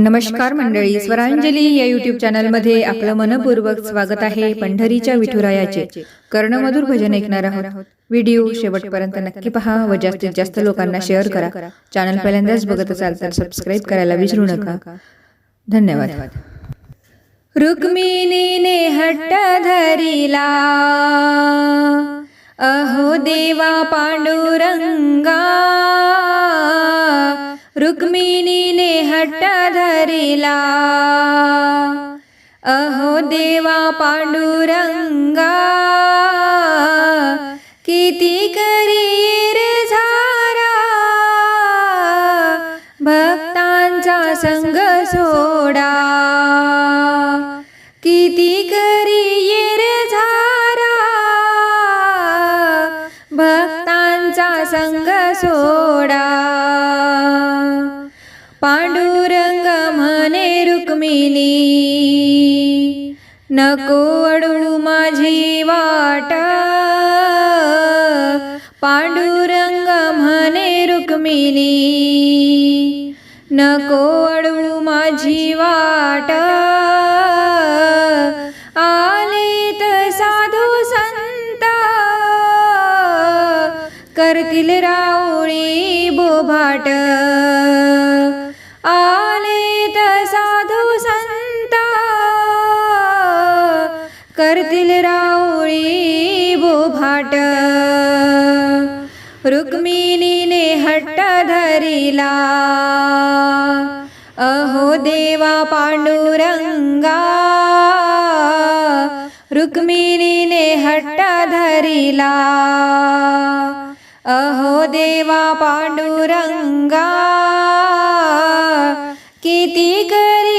नमस्कार मंडळी स्वरांजली या युट्यूब चॅनलमध्ये आपलं मनपूर्वक स्वागत आहे पंढरीच्या विठुरायाचे. कर्णमधुर भजन ऐकणार आहोत. व्हिडिओ शेवटपर्यंत नक्की पहा व जास्तीत जास्त लोकांना शेअर करा. चॅनल पहिल्यांदाच बघत असाल तर सबस्क्राईब करायला विसरू नका. धन्यवाद. रुक्मिणीने हट्ट धरिला. अहो देवा पांडुरंगा. रुक्मिणीने हट्ट धरिला. अहो देवा पांडुरंगा किती करीर झारा. भक्तांचा संग सोडा. किती करीर झारा. भक्तांचा संग सोडा मिली नको अडू माझी वाट. पांडुरंग म्हणे रुक्मिणी नको अडू माझी वाट. आलेत साधू संत करतील राऊळी बोभाट. करतील राऊळी बोभाट। रुक्मिणीने हट्ट धरिला। अहो देवा पांडुरंगा। रुक्मिणीने हट्ट धरिला। अहो देवा पांडुरंगा किती करी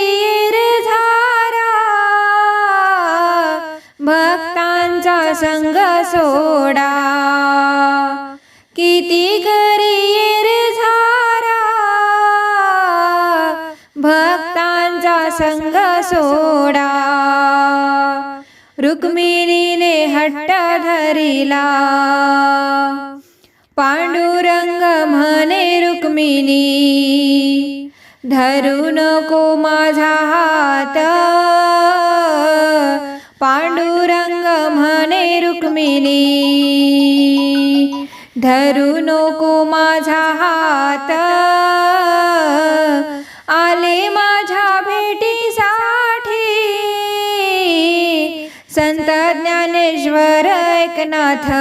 संग सोडा. किती करी झारा. भक्तांचा संग सोडा. रुक्मिणीने हट्ट धरिला. पांडुरंग म्हणे रुक्मिणी धरू नको माझा धरू नको माझा हात. आले माझ्या भेटीसाठी. संत ज्ञानेश्वर एकनाथ.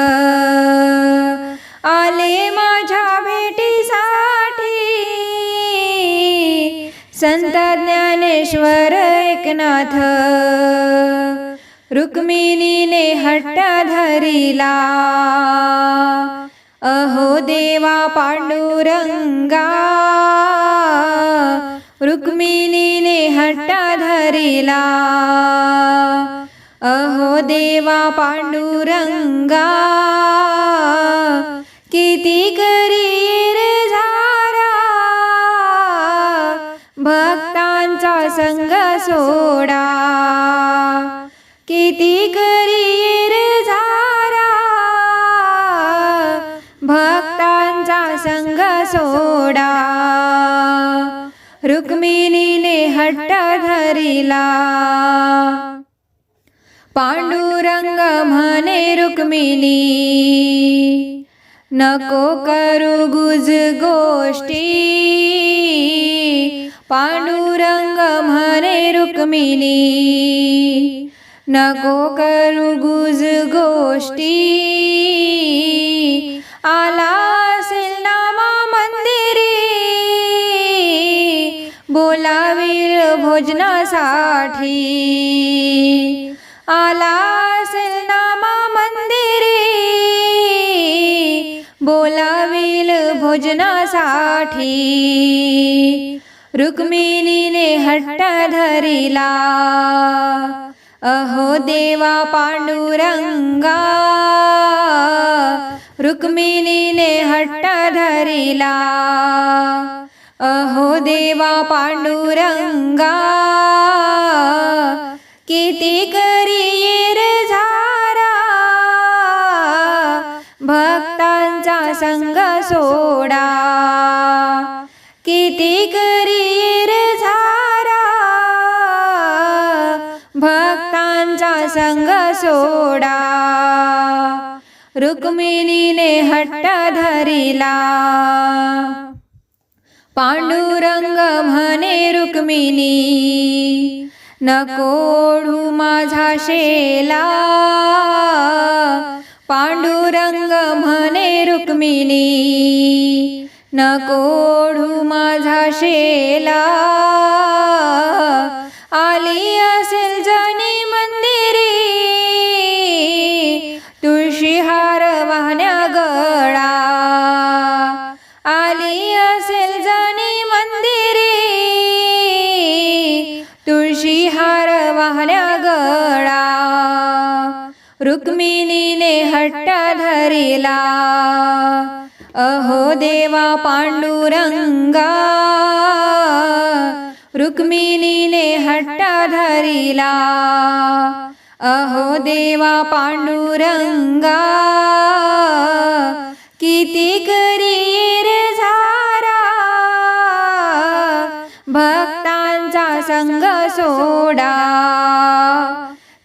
आले माझ्या भेटीसाठी. संत ज्ञानेश्वर एकनाथ. रुक्मिणीने हट्ट धरिला. अहो देवा पांडुरंगा रुक्मिणीने हट्ट धरिला. अहो देवा पांडुरंगा किती करी रे झारा भक्तांचा संग सोडा. किती करी सोडा रुक्मिणीने हट्ट धरिला. पांडुरंग म्हणे रुक्मिणी नको करू गुज गोष्टी. पांडुरंग म्हणे रुक्मिणी नको करू गुज गोष्टी. आला भोजनासाठी. आला असेल नामा मंदिरी. बोलावील भोजनासाठी. रुक्मिणीने हट्ट धरिला. अहो देवा पांडुरंगा. रुक्मिणीने हट्ट धरिला. अहो देवा पांडुरंगा किती करियर झारा. भक्तांचा संग सोडा. किती करियर झारा. भक्तांचा संग सोडा. रुक्मिणीने हट्ट धरिला. पांडुरंग म्हणे रुक्मिणी नकोढू माझा शेला. पांडुरंग म्हणे रुक्मिणी नकोढू माझा शेला. आली तुळशी हार वाहण्या गळा. रुक्मिणीने हट्ट धरिला. अहो देवा पांडुरंगा. रुक्मिणीने हट्ट धरिला. अहो देवा पांडुरंगा. किती करी रे झारा. भक्त संग सोडा.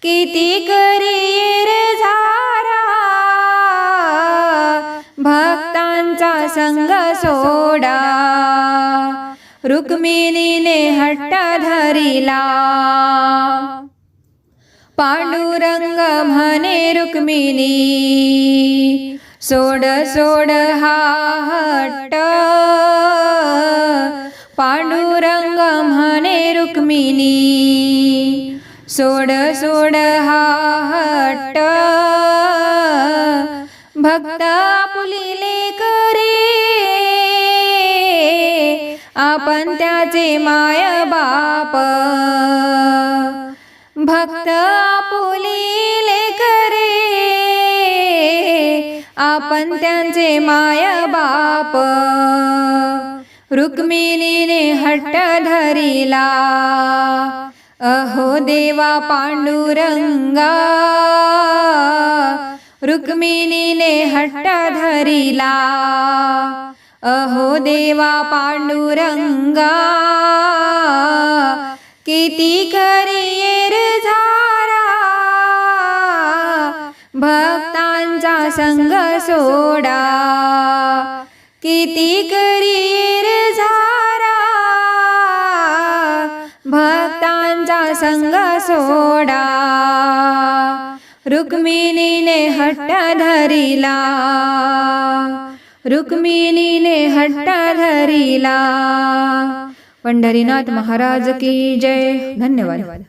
किती करीर झारा. भक्तांचा संग सोडा. रुक्मिणीने हट्ट धरिला. पांडुरंग म्हणे रुक्मिणी सोड सोड हा हट्ट. पांडुरंग म्हणे रुक्मिणी सोड सोड हा हट्ट. भक्त आपुलिले करे आपण त्याचे माय बाप. भक्त आपुलिले करे आपण त्यांचे माय बाप. रुक्मिणीने हट्ट धरिला. अहो देवा पांडुरंगा रुक्मिणीने हट्ट धरिला. अहो देवा पांडुरंगा किती करियर झारा. भक्तांचा संग सोडा. किती करियर संग सोडा. रुक्मिणीने हट्ट धरिला. रुक्मिणीने हट्ट धरिला. पंढरीनाथ महाराज की जय. धन्यवाद.